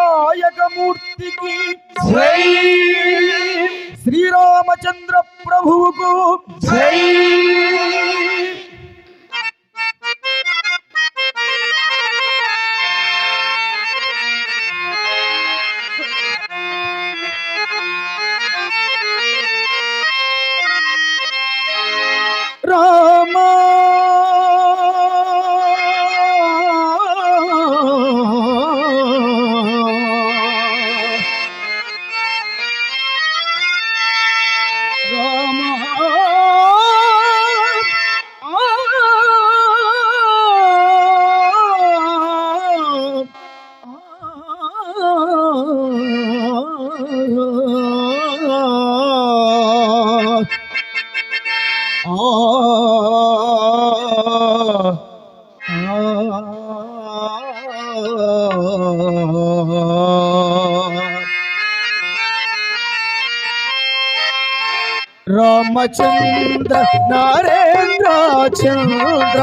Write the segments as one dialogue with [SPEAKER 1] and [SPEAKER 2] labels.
[SPEAKER 1] विनायकमूर्ति की
[SPEAKER 2] जय।
[SPEAKER 1] श्री रामचंद्र प्रभु को जय। రామచంద్ర నారేంద్ర చంద్ర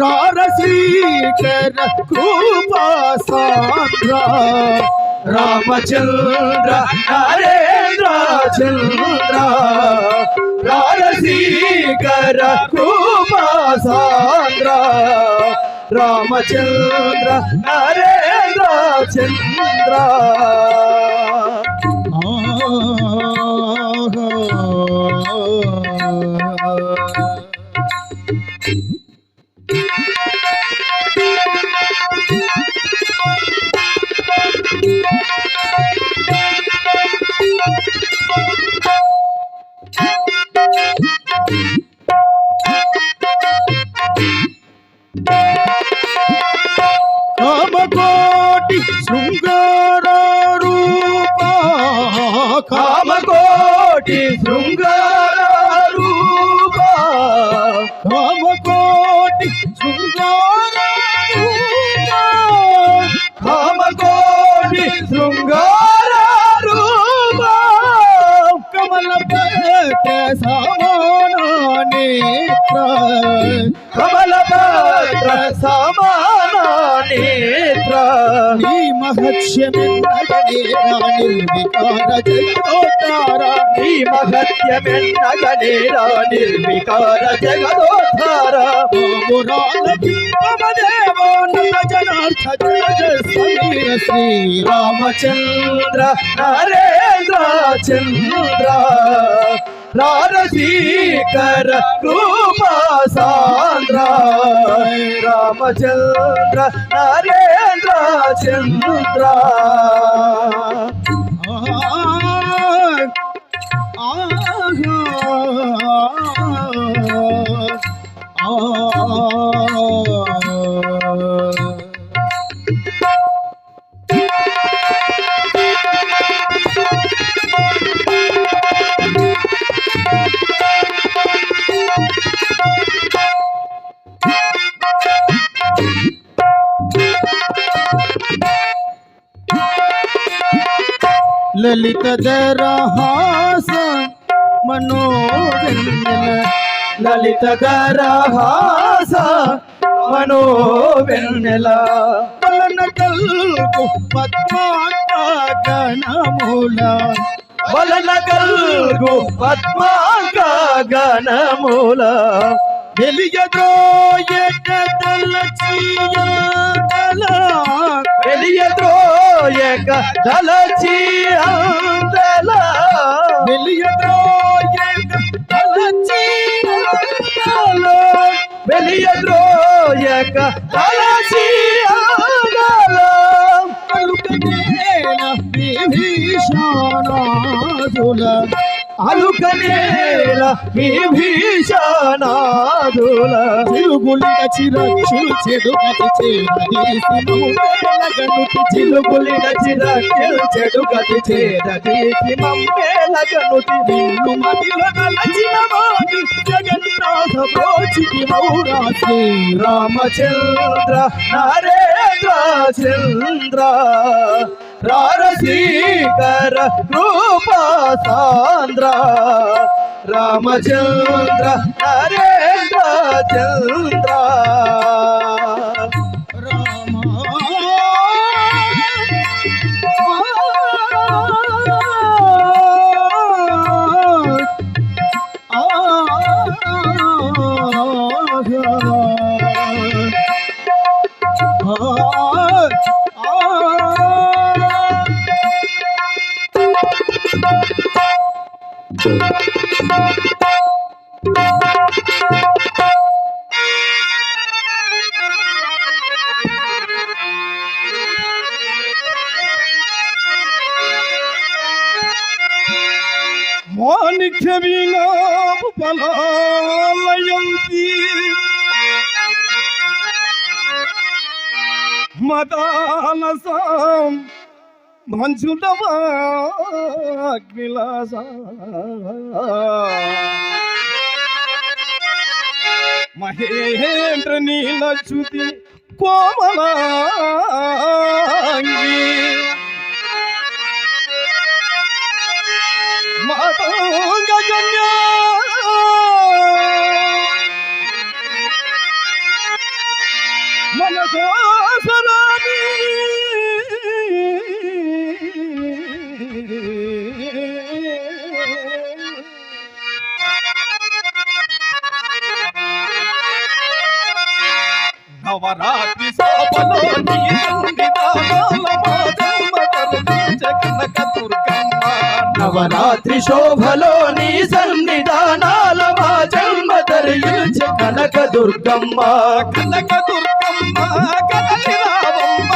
[SPEAKER 1] రారసీకర కృపాసాంద్ర
[SPEAKER 2] రామచంద్ర నారేంద్ర చంద్ర రారసీకర కృపా కృపాసాంద్ర రామచంద్ర నరేంద్ర చంద్ర
[SPEAKER 1] కామకోటి
[SPEAKER 2] కామకోటి శృంగార రూప
[SPEAKER 1] కామకోటి శృంగార రూప
[SPEAKER 2] కామకోటి శృంగార రూప
[SPEAKER 1] కమల పత్ర సమాన నేత్ర
[SPEAKER 2] కమలపత్ర సమాన నేత్ర
[SPEAKER 1] నీ మహత్యమెన్నగనేరా జగోతార
[SPEAKER 2] నీ మహత్యమెన్నగనేరా నిర్వికార జగదోద్ధార
[SPEAKER 1] మామురాల దివ్యమదేవోన్నత జనార్థ సమీర శ్రీరామ
[SPEAKER 2] రామచంద్ర నరేంద్ర చంద్ర. రారసీకర రూపా సాంద్ర రామచంద్ర నరేంద్ర చంద్ర.
[SPEAKER 1] ललित दरहास మనోరంజన
[SPEAKER 2] ललित दरहास మనోవెన్నెల
[SPEAKER 1] వలన కల్పు పద్మాగణముల
[SPEAKER 2] వలన కల్గు పద్మాంగ గణముల
[SPEAKER 1] వెలియద్రోయక తలచియల
[SPEAKER 2] వెలియద్రోయక దళచి అందల
[SPEAKER 1] వెలియద్రోయక తలచియల
[SPEAKER 2] వెలియద్రోయక దళచి అందల
[SPEAKER 1] పలుకనేల విభీషణాదుల
[SPEAKER 2] మీ భీషణాదుల.
[SPEAKER 1] తిరుగులిన చిరక్షులు చెడు గతి చేరదీసి
[SPEAKER 2] చిలుకులిన చిరకెల్ చెడు
[SPEAKER 1] నిన్ను నలచిన జగన్నాథ ప్రోచికి మౌరా
[SPEAKER 2] రామచంద్ర నరేంద్ర చంద్ర. రారసీకర రూప సాంద్ర రామచంద్ర నరేంద్ర చంద్ర
[SPEAKER 3] మాణిక్య వీణాపు పలాలయంతి మదాలసాం మంచుడవాగ్విలాస మహేంద్ర నీలచ్యుతి కోమలాంగి. నవరాత్రి శోభలో నీ
[SPEAKER 2] సన్నిధానాల మా జన్మ ధరించే కనక దుర్గమ్మ.
[SPEAKER 3] కనక దుర్గమ్మ కదలి రావమ్మ.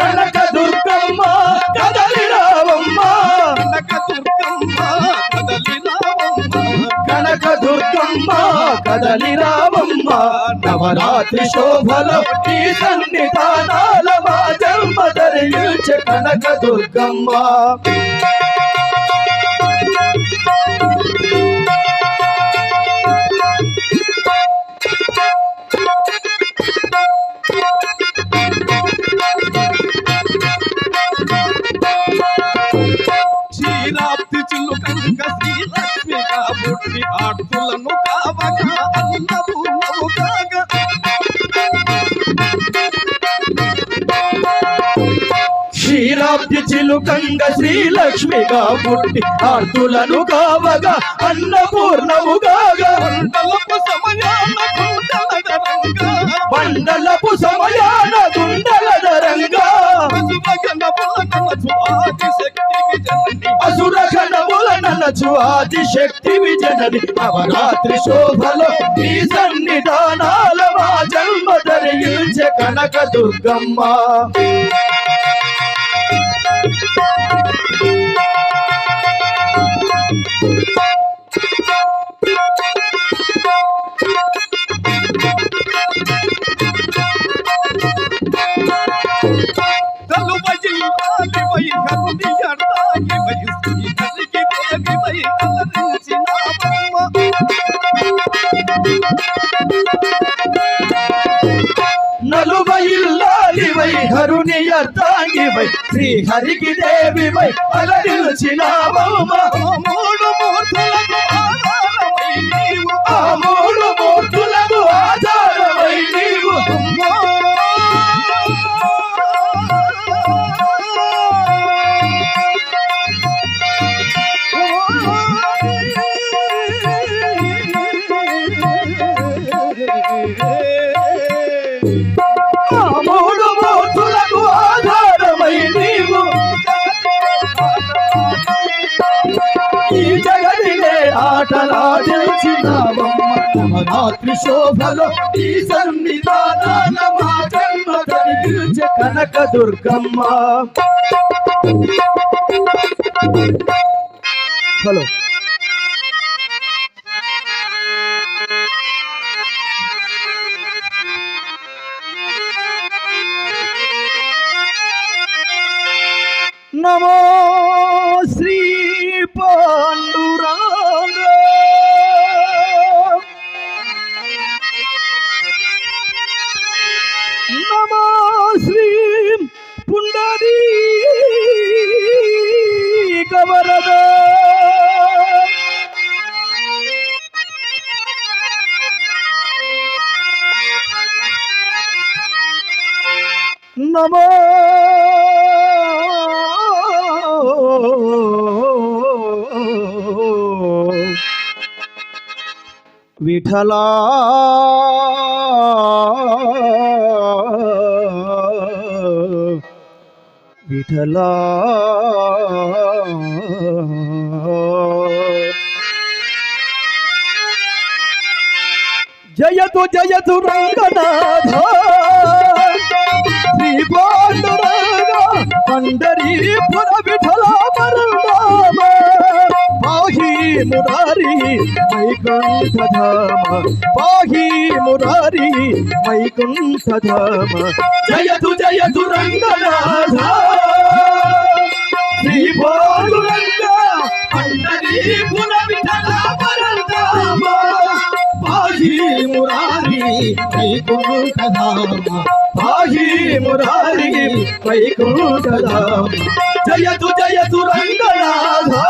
[SPEAKER 2] కనక దుర్గమ్మ కదలి రావమ్మ.
[SPEAKER 3] కనక దుర్గమ్మ కదలి రావమ్మ.
[SPEAKER 2] కనక దుర్గమ్మ కదలి రావమ్మ. నవరాత్రి శోభలో నీ సన్నిధానాల మా జన్మ ధరించే కనక క్షీరాబ్ది చిలుకంగ శ్రీలక్ష్మిగా పుట్టి ఆర్తులను కావగా అన్నపూర్ణముగాగా.
[SPEAKER 3] మండలపు సమయాన అసుర నలచు ఆదిశక్తి
[SPEAKER 2] కణముల నలచు ఆదిశక్తి
[SPEAKER 3] విజనని
[SPEAKER 2] విజనని నవరాత్రి శోభలో ఈ సన్నిధానాల మా జన్మ ధరించే కనక దుర్గమ్మ
[SPEAKER 3] Thank you.
[SPEAKER 2] నలువైల్లాలి హరుని అర్థాంగి శ్రీ హరికి దేవి వై
[SPEAKER 3] మూడు మూర్తులకు
[SPEAKER 2] ఆటలాడించినావమ్మ శోభలో ఈ సన్నిధాన మా జన్మ ధరించే కనక దుర్గమ్మ. హలో. నమో విఠలా విఠలా జయతు జయతు రంగనాథ. శ్రీ పాండురంగ పండరీపుర విఠలా. మురారి వైకుంఠధామ. పాహి మురారి వైకుంఠధామ. జయతు జయతు రంగనాథ. శ్రీ పాండురంగ పండరీపుర విఠల పరందామ పాహి మురారి వైకుంఠధామ. పాహి మురారి వైకుంఠధామ. జయతు జయతు రంగనాథ.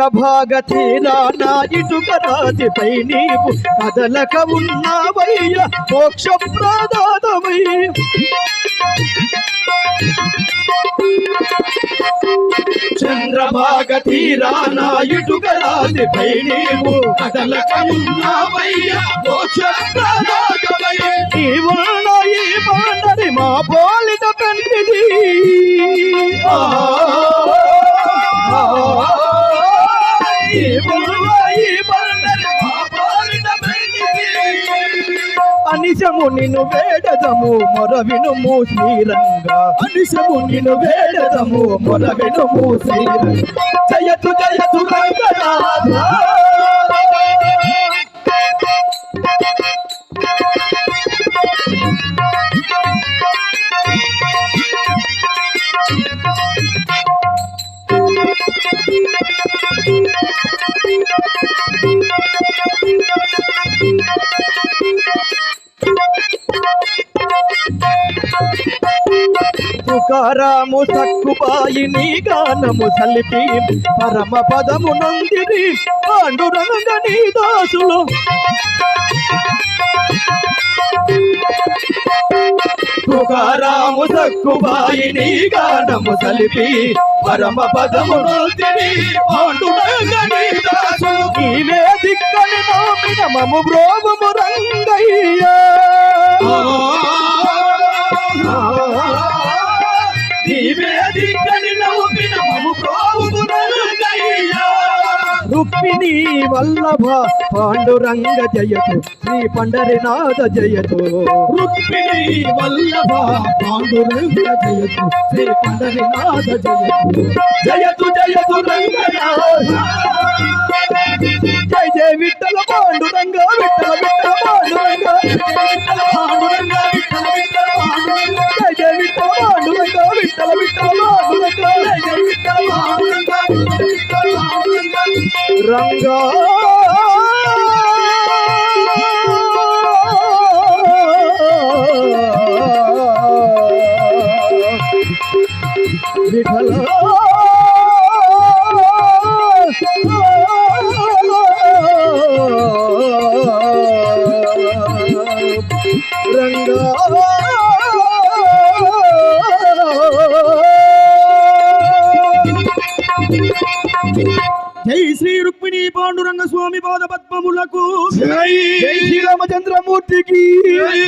[SPEAKER 2] చంద్రభాగ తీరాన ఇటుక రాతిపై నీవు కదలక ఉన్నావయ్య మోక్ష ప్రదాతమై. చంద్రభాగ తీరాన ఇటుక రాతిపై నీవు కదలక ఉన్నావయ్య మోక్ష ప్రదాతమై. ఈ మా పోలిత పెన్నిది ఆ అనిశము నిన్ను వేడదము మొర వినుము అనిశము నిన్ను వేడదము మొర వినుము శ్రీరంగ జయతు జయతు రంగనాథ తుకారాము సక్కుబాయి నీ గానము సలిపి పరమ పదము నందిరి పాండురంగ నీ దాసులు. తుకారాము సక్కుబాయి నీ గానము సలిపి పరమ పదము నందిరి పాండురంగ నీ దాసులు. నీవే దిక్కని నోమిన మము బ్రోవము రంగయ్యా. రుక్మిణి వల్లభ పాండురంగ జయతు శ్రీ పండరినాథ జయతు. రుక్మిణి వల్లభ పాండురంగ జయతు శ్రీ పండరినాథ జయతు. జయతు జయతు రంగనాథ. జయ జయ రంగా విఠల
[SPEAKER 1] జై శ్రీ రుక్మిణి పాండురంగ స్వామి పాద పద్మములకు.
[SPEAKER 2] జై శ్రీరామచంద్రమూర్తికి.
[SPEAKER 1] జై.